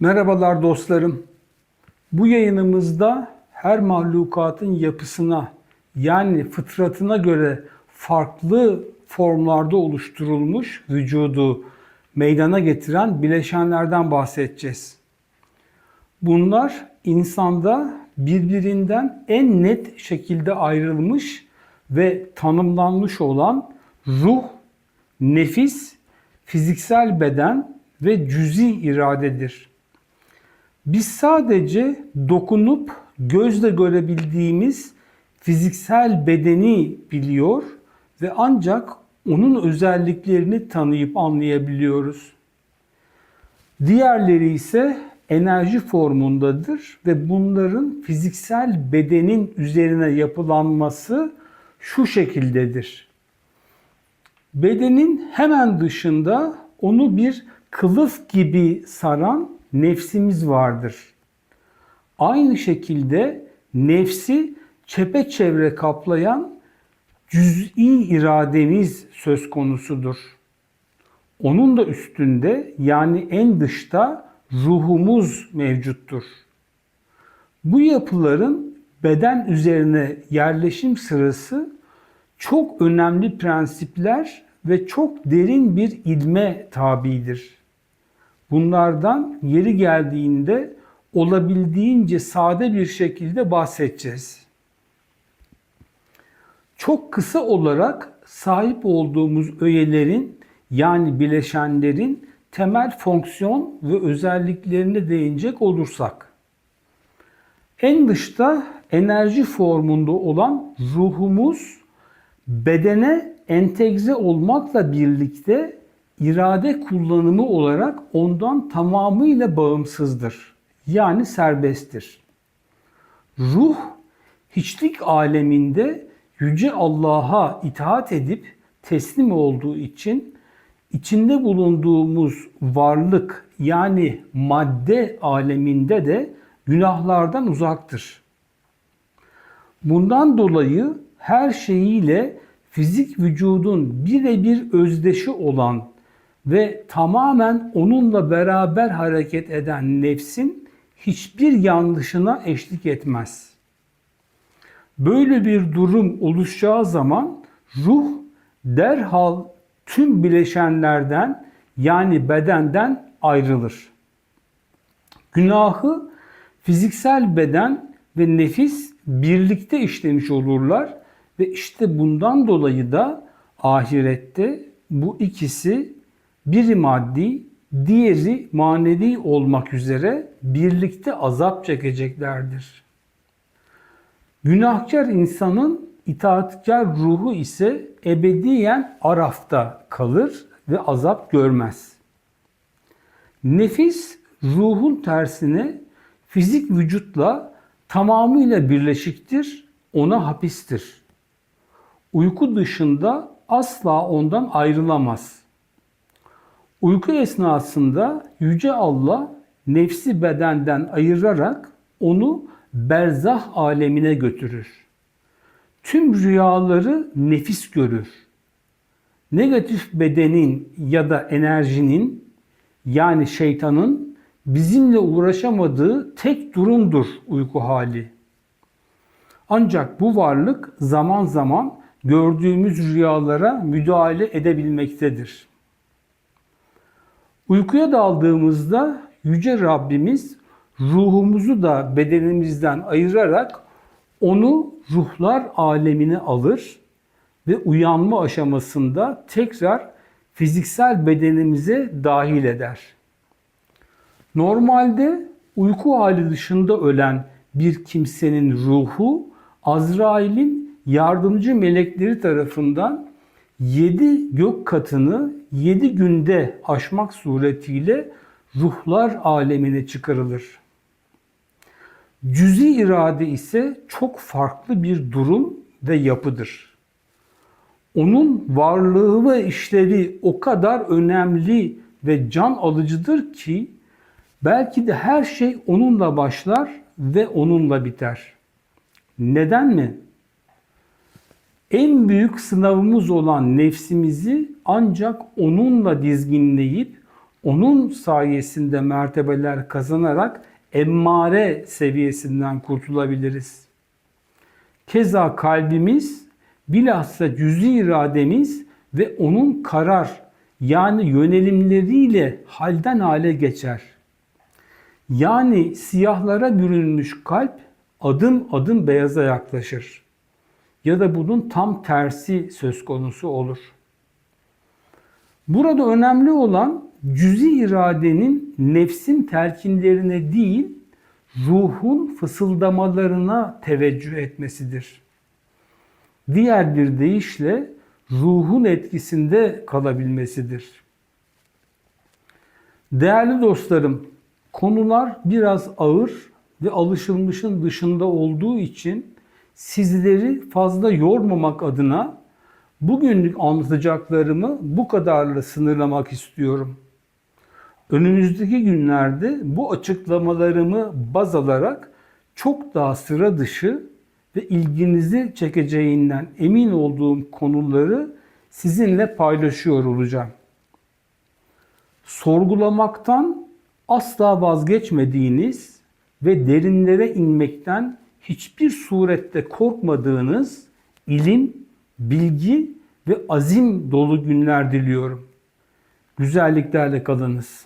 Merhabalar dostlarım. Bu yayınımızda her mahlukatın yapısına yani fıtratına göre farklı formlarda oluşturulmuş vücudu meydana getiren bileşenlerden bahsedeceğiz. Bunlar insanda birbirinden en net şekilde ayrılmış ve tanımlanmış olan ruh, nefis, fiziksel beden ve cüzi iradedir. Biz sadece dokunup gözle görebildiğimiz fiziksel bedeni biliyor ve ancak onun özelliklerini tanıyıp anlayabiliyoruz. Diğerleri ise enerji formundadır ve bunların fiziksel bedenin üzerine yapılanması şu şekildedir. Bedenin hemen dışında onu bir kılıf gibi saran nefsimiz vardır. Aynı şekilde nefsi çepeçevre kaplayan cüz'i irademiz söz konusudur. Onun da üstünde yani en dışta ruhumuz mevcuttur. Bu yapıların beden üzerine yerleşim sırası çok önemli prensipler ve çok derin bir ilme tabidir. Bunlardan yeri geldiğinde olabildiğince sade bir şekilde bahsedeceğiz. Çok kısa olarak sahip olduğumuz öğelerin yani bileşenlerin temel fonksiyon ve özelliklerine değinecek olursak. En dışta enerji formunda olan ruhumuz bedene entegre olmakla birlikte irade kullanımı olarak ondan tamamıyla bağımsızdır. Yani serbesttir. Ruh hiçlik aleminde yüce Allah'a itaat edip teslim olduğu için içinde bulunduğumuz varlık yani madde aleminde de günahlardan uzaktır. Bundan dolayı her şeyiyle fizik vücudun birebir özdeşi olan ve tamamen onunla beraber hareket eden nefsin hiçbir yanlışına eşlik etmez. Böyle bir durum oluşacağı zaman ruh derhal tüm bileşenlerden yani bedenden ayrılır. Günahı fiziksel beden ve nefis birlikte işlemiş olurlar ve işte bundan dolayı da ahirette bu ikisi biri maddi, diğeri manevi olmak üzere birlikte azap çekeceklerdir. Günahkar insanın itaatkar ruhu ise ebediyen arafta kalır ve azap görmez. Nefis ruhun tersine fizik vücutla tamamıyla birleşiktir, ona hapistir. Uyku dışında asla ondan ayrılamaz. Uyku esnasında Yüce Allah nefsi bedenden ayırarak onu berzah alemine götürür. Tüm rüyaları nefis görür. Negatif bedenin ya da enerjinin yani şeytanın bizimle uğraşamadığı tek durumdur uyku hali. Ancak bu varlık zaman zaman gördüğümüz rüyalara müdahale edebilmektedir. Uykuya daldığımızda Yüce Rabbimiz ruhumuzu da bedenimizden ayırarak onu ruhlar alemine alır ve uyanma aşamasında tekrar fiziksel bedenimize dahil eder. Normalde uyku hali dışında ölen bir kimsenin ruhu Azrail'in yardımcı melekleri tarafından 7 gök katını 7 günde aşmak suretiyle ruhlar alemine çıkarılır. Cüzi irade ise çok farklı bir durum ve yapıdır. Onun varlığı ve işlevi o kadar önemli ve can alıcıdır ki belki de her şey onunla başlar ve onunla biter. Neden mi? En büyük sınavımız olan nefsimizi ancak onunla dizginleyip Onun sayesinde mertebeler kazanarak emmare seviyesinden kurtulabiliriz. Keza kalbimiz bilhassa cüzi irademiz ve onun karar yani yönelimleriyle halden hale geçer. Yani siyahlara bürünmüş kalp adım adım beyaza yaklaşır. Ya da bunun tam tersi söz konusu olur. Burada önemli olan cüzi iradenin nefsin telkinlerine değil, ruhun fısıldamalarına teveccüh etmesidir. Diğer bir deyişle ruhun etkisinde kalabilmesidir. Değerli dostlarım, konular biraz ağır ve alışılmışın dışında olduğu için sizleri fazla yormamak adına bugünlük anlatacaklarımı bu kadarla sınırlamak istiyorum. Önümüzdeki günlerde bu açıklamalarımı baz alarak çok daha sıra dışı ve ilginizi çekeceğinden emin olduğum konuları sizinle paylaşıyor olacağım. Sorgulamaktan asla vazgeçmediğiniz ve derinlere inmekten hiçbir surette korkmadığınız ilim, bilgi ve azim dolu günler diliyorum. Güzelliklerle kalınız.